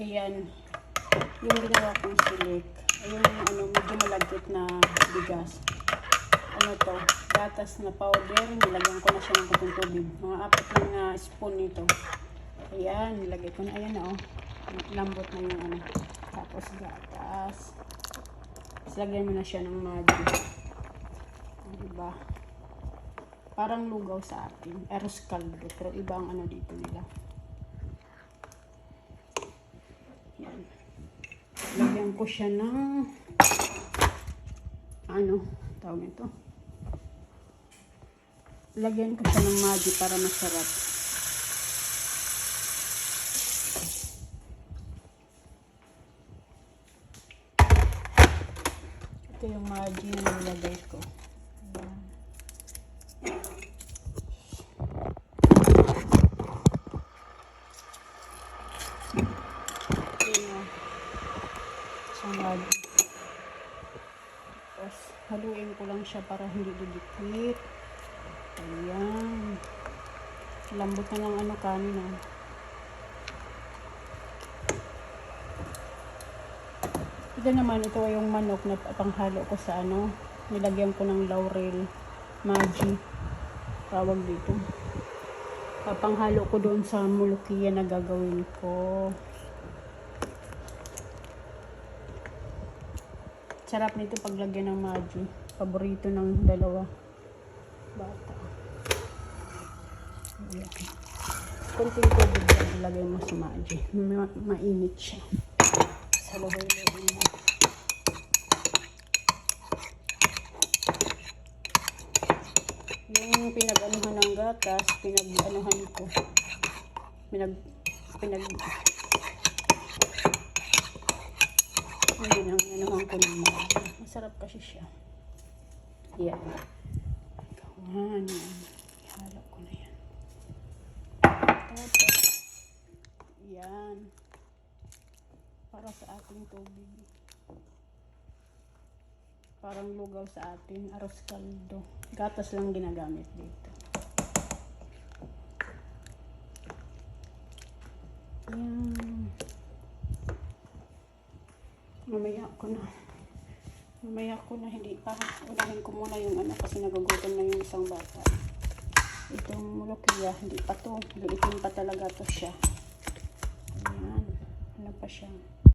Ayan. Yung ginawa kong silik. Yung ano, medyo malagkit na bigas. Ano to? Gatas na powder. Nilagyan ko na siya ng kunting tubig. Mga apat lang na spoon nito. Ayan. Nilagay ko na. Ayan na oh. Lambot na yung ano. Tapos gatas. Tapos lagyan mo na siya ng magic. Diba? Parang lugaw sa atin. Eros caldo. Pero iba ang ano dito nila. Yan. Lagyan ko siya ng ano, tawag nito. Lagyan ko siya ng magic para masarap. Ito yung magic na nilagay ko. Ayan. Ayan. Magic. Tapos, haluin ko lang siya para hindi didikit. Ayan. Lambot na ng ano kanin ah. Ito naman, ito yung manok na panghalo ko sa ano. Nilagyan ko ng laurel, magi. Tawag dito. Papanghalo ko doon sa mulukiya na gagawin ko. Sarap nito paglagyan ng magi. Paborito ng dalawa bata. Kunting tubig lang ilagay mo sa magi. Ma mainit siya. Sa luhoy-luhoy mo. Yung pinag-anuhan ng gatas, pinag-anuhan ko. Pinag... Pinag... Hindi na, anuhan ko ng magi. Masarap kasi siya. Yan. Kawan. Ihalap ko na yan. Tapos, yan. Para sa ating tubig. Parang lugaw sa atin. Aros kaldo. Gatas lang ginagamit dito. Mamaya ko na. Mamaya ko na hindi pa. Unahin ko muna yung ano kasi nagugutom na yung isang bata. Itong mulukiya, hindi pa to. Liitin pa talaga to siya. Ayan. Ano pa siya?